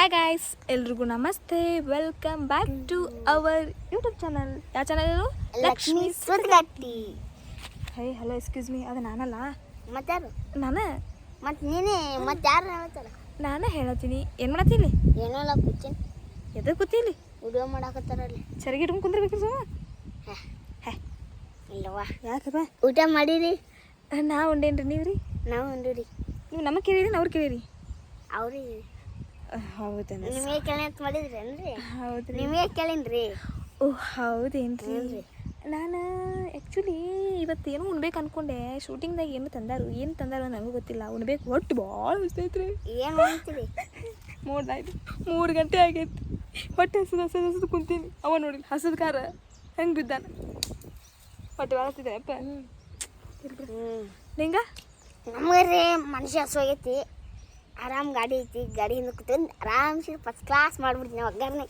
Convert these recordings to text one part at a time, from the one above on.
Hi guys ಎಲ್ರಿಗೂ ನಮಸ್ತೆ. Welcome back to our YouTube channel ಯಾವ channel Lakshmi Sudgatti hey hello excuse me ಅದು ನಾನಲ್ಲ? ಮತ್ತಾರು? ನಾನು? ಮತ್ತೆ ನೀನೇ ಮತ್ತೆ ಯಾರು ಹೇಳ್ತಾರ? ನಾನು ಹೇಳತ್ತೀನಿ. ಏನು ಮಾಡತ್ತೀನಿ ಏನಲ್ಲ ಕೂತೀನಿ. ಎದಕ್ಕೆ ಕೂತಿಲಿ? ವಿಡಿಯೋ ಮಾಡಾಕತ್ತಾರಲ್ಲಿ ಸರಿಗೆ ಇಟ್ಕೊಂಡು ಕುಂದಿರ್ಬೇಕು ಸುಮ್ಮ ಹೇ. ಇಲ್ಲವಾ ಯಾಕಪ್ಪ? ಊಟ ಮಾಡಿರಿ? ನಾ ಉಂಡೇನ್ರಿ ನೀವು ರೀ ನಾವು ಉಂಡಿರಿ ನೀವು ನಮಗೆ ಕೇಳಿರಿ ಅವ್ರು ಕೇಳಿರಿ. ಅವ್ರಿಗೆ ಹೌದೇನ ನಿಮಗೆ ಕೇಳಿ ಅಂತ ಮಾಡಿದ್ರೇನ್ರಿ? ಹೌದ್ರಿ. ನಿಮಗೆ ಕೇಳಿನ್ರಿ? ಓ ಹೌದೇನ್ರಿ. ನಾನು ಆ್ಯಕ್ಚುಲಿ ಇವತ್ತು ಏನೋ ಉಣ್ಬೇಕು ಅನ್ಕೊಂಡೆ. ಶೂಟಿಂಗ್ದಾಗ ಏನು ತಂದಾರು ಏನು ತಂದಾರು ನನಗೂ ಗೊತ್ತಿಲ್ಲ. ಉಣ್ಬೇಕು. ಒಟ್ಟು ಭಾಳ ಐತ್ರಿ ಏನು ಮೂರ್ನಾಯ್ತು ಮೂರು ಗಂಟೆ ಆಗೈತಿ. ಹೊಟ್ಟೆ ಹಸದು ಹಸದು ಹಸದು ಕುಂತೀನಿ. ಅವ ನೋಡಿ ಹಸದ ಕಾರ ಹೆಂಗೆ ಬಿದ್ದಾನ? ಹೊಟ್ಟೆ ಬಾಳತ್ತಿದೆ ಅಪ್ಪ. ನಿಂಗ? ನಮಗೆ ಮನುಷ್ಯ ಹಸೋಗೈತಿ ಆರಾಮ್ ಗಾಡಿ ಐತಿ ಗಾಡಿಯಿಂದ ಕೂತ್ಕೊಂಡು ಆರಾಮ್ಸಿ ಫಸ್ಟ್ ಕ್ಲಾಸ್ ಮಾಡ್ಬಿಡ್ತೀನಿ ಒಗ್ಗರಣೆ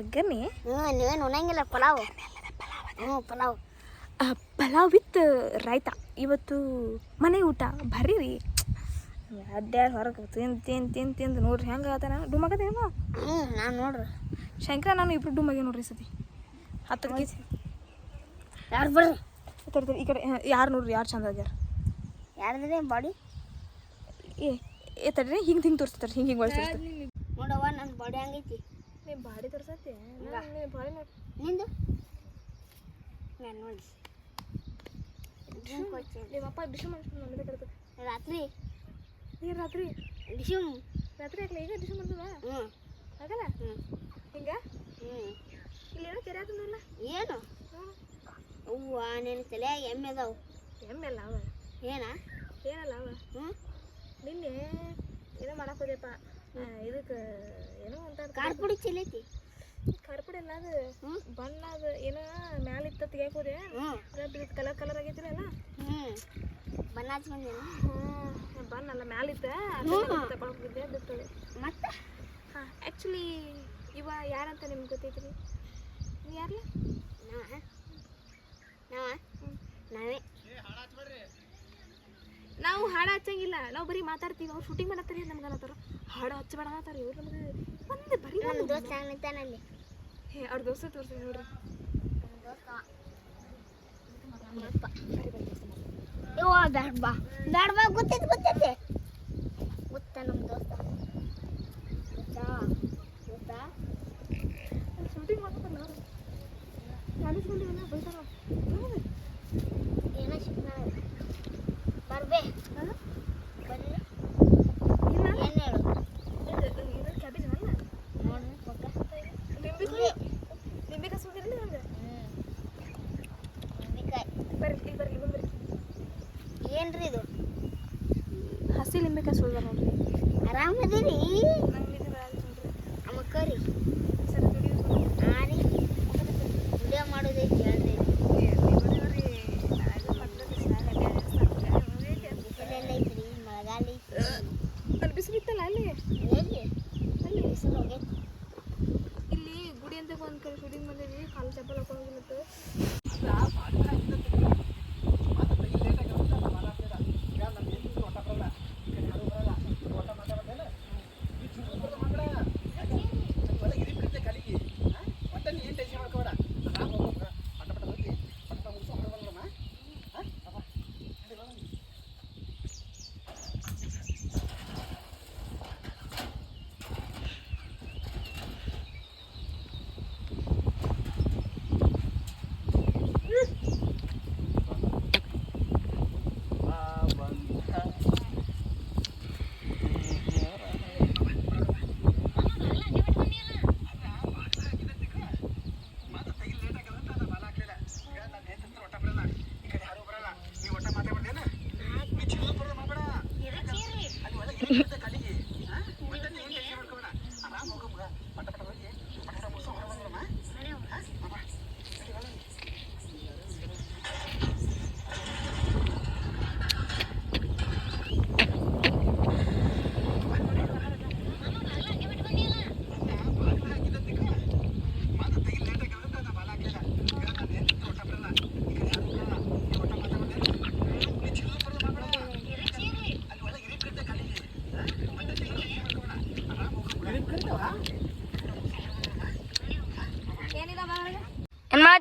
ಒಗ್ಗರಣೆ ಹ್ಞೂ ನೀವೇನು ಉಣಂಗಿಲ್ಲ ಪಲಾವ್. ಹ್ಞೂ ಪಲಾವ್ ಪಲಾವ್. ವಿತ್ ರಾಯ್ತ. ಇವತ್ತು ಮನೆ ಊಟ ಬರ್ರಿ. ರೀ ಅಡ್ಡಾಡಿ ಹೊರಗೆ ತಿಂದು ತಿಂದು ತಿಂದು ತಿಂದು ನೋಡ್ರಿ ಹೆಂಗೆ ಆಗತ್ತ ನಾನು ಡುಮಾಗತ್ತೇನೋ ಹ್ಞೂ ನಾನು ನೋಡ್ರಿ. ಶಂಕರ ನಾನು ಇಬ್ರು ಡುಮ್ಮಾಗೆ ನೋಡ್ರಿ ಸತಿ. ಹತ್ತು ಕೆ ಜಿ ಯಾರು ಬರ್ರಿ? ತರ್ತೀರಿ ಈ ಕಡೆ ಯಾರು ನೋಡ್ರಿ ಯಾರು ಚಂದ ಆಗ್ಯಾರ? ಯಾರು ಬಾಡಿ? ಏ ಏ ತಡ್ರಿ ಹಿಂಗೆ ಹಿಂಗೆ ತೋರಿಸ್ತಾರೆ ಹಿಂಗೆ ಹಿಂಗೆ ತೋರಿಸ್ತಾರೆ ನೋಡವ್ವ ನನ್ನ ಬಾಡಿ ಹಂಗೈತಿ. ನೀ ಬಾಡಿ ತೋರ್ಸತ್ತೆ? ಬಾಡಿ ನೋಡಿ. ನಿಂದು? ನಾನು ನೋಡಿ ಡ್ರಿಂಕ್ ಕೊಡ್ತೀನಿ. ನಿಮ್ಮ ಅಪ್ಪ ಡಿಶು ಮಾಡ್ಸ್ಕೊಂಡು ನಮ್ಮದೇ ಕರ್ತದೆ ರಾತ್ರಿ? ನೀರು ರಾತ್ರಿ? ಡಿಶುಮ್ ರಾತ್ರಿ ಆಗಲ್ಲ ಈಗ ಡಿಶು ಮಾಡ್ತದ ಹ್ಞೂ ಆಗಲ್ಲ ಹ್ಞೂ ಹಿಂಗೆ? ಹ್ಞೂ ಇಲ್ಲೇನೋ ಕೆರೆ ಆತಂದ್ರಲ್ಲ ಏನು? ಅವ್ವ ನಿನ್ನ ತಲೆಯಾಗ ಎಮ್ಮೆ ಅದಾವು. ಎಮ್ಮೆಲ್ಲ ಅವ. ಏನ? ಏನಲ್ಲ ಅವ. ಹ್ಞೂ ನಿನ್ನೆ ಏನೋ ಮಾಡಕ್ಕೆ ಹೋದೆಪ್ಪ ಇದಕ್ಕೆ ಏನೋ ಅಂತ ಕಾರ್ಪುಡಿ ಪುಡಿ ಚೆಲ್ಲೈತಿ ಕಾರ್ಪುಡಿ ಅಲ್ಲ ಅದು. ಬಣ್ಣ ಅದು ಏನೋ ಮ್ಯಾಲ ಇತ್ತ ತೆಗಿಯಕ್ಕೆ ಹೋದೆ ಕಲರ್ ಕಲರ್ ಆಗೈತಿಲ್ಲ ಹ್ಞೂ ಬಣ್ಣ ಹಚ್ಕೊಂಡೇನು? ಹ್ಞೂ ಬಣ್ಣ ಅಲ್ಲ ಮ್ಯಾಲಿತ್ತ ಹ್ಞೂ. ತಗೊಳ್ತಿದ್ದೆ ಬಿಟ್ಟು ಮತ್ತೆ ಹಾಂ ಆ್ಯಕ್ಚುಲಿ ಇವ ಯಾರಂತ ನಿಮ್ಗೆ ಗೊತ್ತೈತ್ರಿ? ನೀವು ಯಾರಲ್ಲ ನಾವ? ನಾವ. ನಾವೇ ಹಾಡು ಹಚ್ಚಂಗಿಲ್ಲ. ನಾವು ಬರೀ ಮಾತಾಡ್ತೀವಿ. ಅವ್ರು ಶೂಟಿಂಗ್ ಮಾಡತ್ತಾರ ನಮ್ಗೆ ಅನ್ನತ್ತಾರ. ಹಾಡು ಹಚ್ಚಬೇಡ ಅನ್ನತ್ತಾರ ಇವ್ರು ನಮಗೆ ಒಂದು ಬರೀ ನಮ್ಮ ದೋಸ್ತ ನಿಂತಾನಲ್ಲಿ? ಹೇ ಅವ್ರ ದೋಸ್ತ ತೋರಿಸಿ ನೋಡ್ರಿ. ಯವ್ವ ಬ್ಯಾಡ ಬಾ. ಬ್ಯಾಡ ಬಾ ಗೊತ್ತೈತಿ ಗೊತ್ತೈತಿ. ಗೊತ್ತ ನಮ್ಮ ದೋಸ್ತ. ಗೊತ್ತಾ? ಗೊತ್ತಾ? ಶೂಟಿಂಗ್ ಅವರು ಕಾಣಿಸ್ಕೊಂಡಿವಲ್ಲ ಬೈತಾರ ಏನೋ ಶಿಕ್ಷಣ ಬರ್ಬೇ ಬರ್ರಿ ಇಲ್ಲ ಏನು ಹೇಳು ಇದು ಕ್ಯಾಬಿನ್ ಅಲ್ಲ ನೋಡ್ರಿ ಪಕ್ಕ ನಿಂಬೆ ನಿಂಬೆ ಕಸ್ಕೊಂಡಿರಲಿ ನಂಗೆ ನಿಂಬಿಕಾಯಿ ಬರ್ರಿ ಇಲ್ಲಿ ಬರ್ರಿ ಇಲ್ಲಿ ಬರ್ರಿ ಏನ್ರಿ ಇದು? ಹಸಿ ಲಿಂಬೆ ಕಸ್ಕೊಳ್ದ ನೋಡ್ರಿ. ಆರಾಮದಿರಿ ಅಮ್ಮಕ್ಕರಿ ವಿಡಿಯೋ ಮಾಡೋದೈತಿ ಹೇಳ್ರಿ ಬಿಸಿಲೆಲ್ಲ ಐತ್ರಿ ಮಳೆಗಾಲ ಐತಿ ಅಲ್ಲಿ ಬಿಸಿಲಿತ್ತಲ್ಲ ಅಲ್ಲಿ ಎಲ್ಲಿ ಅಲ್ಲಿ ಬಿಸಿಲು ಹೋಗೈತಿ ಇಲ್ಲಿ ಗುಡಿ ಅಂತ ಒಂದು ಕಡೆ ಶೂಟಿಂಗ್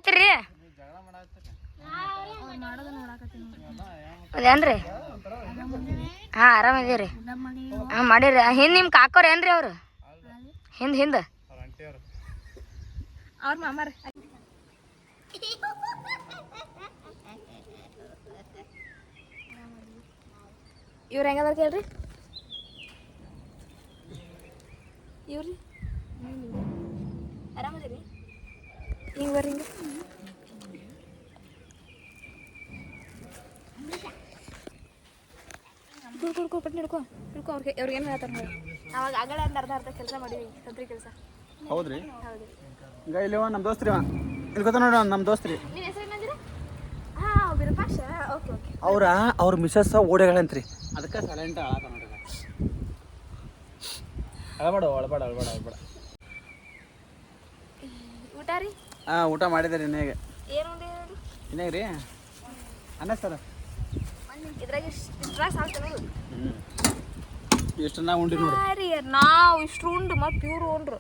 ಮಾಡಿದ್ವಿ ಕಾಲು ಚಪ್ಪಲ್ ಹಾಕೊಂಡು ಮತ್ತು ಏನು ರೀ ಅದೇನ್ರಿ ಹಾಂ ಆರಾಮದೀರಿ ಹಾ ಮಾಡಿರಿ ಹಿಂದೆ ನಿಮ್ಮ ಕಾಕೋರ್ ಏನ್ರಿ ಅವ್ರು? ಹಿಂದೆ ಹಿಂದೆ. ಅವ್ರ ಮಾಮಾರ. ಇವ್ರ ಹೆಂಗದಾರ ಕೇಳ್ರಿ? ಇವ್ರಿ ಆರಾಮದಿರಿ ಹಿಂಗೆ ಬರ್ರಿ ಹಿಂಗೆ. ಪಟ್ನ ಹಿಡ್ಕೊ ಹಿಡ್ಕೊ ಅವ್ರಿಗೆ ಅವ್ರಿಗೆ ಏನು ಹೇಳ್ತಾರೆ ನೋಡಿ. ಅವಾಗ ಆಗಲೇ ಒಂದು ಅರ್ಧ ಅರ್ಧ ಕೆಲಸ ಮಾಡಿವಿ ತಂತ್ರಿ ಕೆಲಸ. ಹೌದ್ರಿ? ಹೌದು ಈಗ ಇಲ್ಲಿ ನಮ್ಮ ದೋಸ್ತ್ರಿ ಅವ ನೋಡಿ ನಮ್ಮ ದೋಸ್ತ್ರಿ. ನಿಮ್ಮ ಹೆಸರು ಏನಂದ್ರೆ ಹಾಂ ವಿರೂಪಾಕ್ಷ ಓಕೆ ಓಕೆ. ಅವ್ರ ಅವ್ರ ಮಿಸಸ್ ಓಡೇಗಳಂತ್ರಿ ಅದಕ್ಕೆ ಸೈಲೆಂಟ್ ಆಳಾತ ನೋಡ್ರಿ ಅಳಬೇಡ ಅಳಬೇಡ ಅಳಬೇಡ ಅಳಬೇಡ. ಊಟ ರೀ? ಹಾಂ ಊಟ ಮಾಡಿದ್ರಿ ಇನ್ನೇಗ. ಏನು ಇನ್ನೇಗ ರೀ ಅನ್ನ ಸರ್. ಇದ್ರಾಗ ಇಷ್ಟ್ರಾಗ ಸಾಲ್ತು ನೋಡು. ಎಷ್ಟು ನಾವು ಉಂಡಿ ನೋಡಿ. ನಾವು ಇಷ್ಟು ಉಂಡು ಮತ್ತು ಪ್ಯೂರ್ ಉಂಡ್ರು.